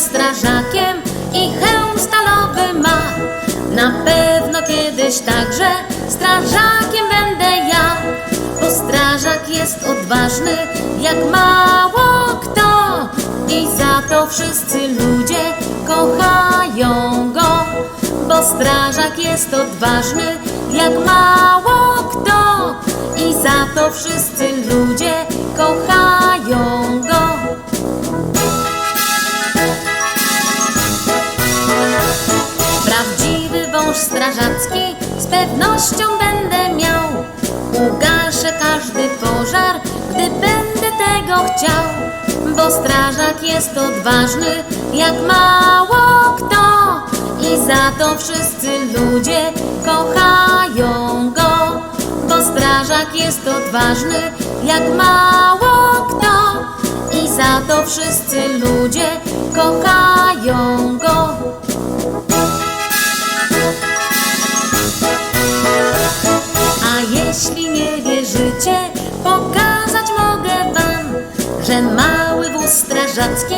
strażakiem i hełm stalowy ma. Na pewno kiedyś także strażakiem będę ja, bo strażak jest odważny jak mało kto i za to wszyscy ludzie kochają go, bo strażak jest odważny jak mało kto i za to wszyscy ludzie Strażacki z pewnością będę miał. Ugaszę każdy pożar, gdy będę tego chciał. Bo strażak jest odważny jak mało kto. I za to wszyscy ludzie kochają go. Bo strażak jest odważny jak mało kto. I za to wszyscy ludzie kochają pokazać mogę wam, że mały wóz strażacki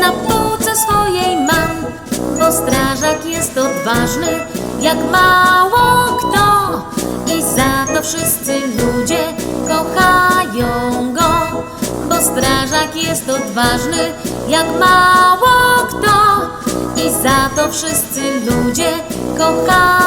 na półce swojej mam, bo strażak jest odważny jak mało kto i za to wszyscy ludzie kochają go, bo strażak jest odważny jak mało kto i za to wszyscy ludzie kochają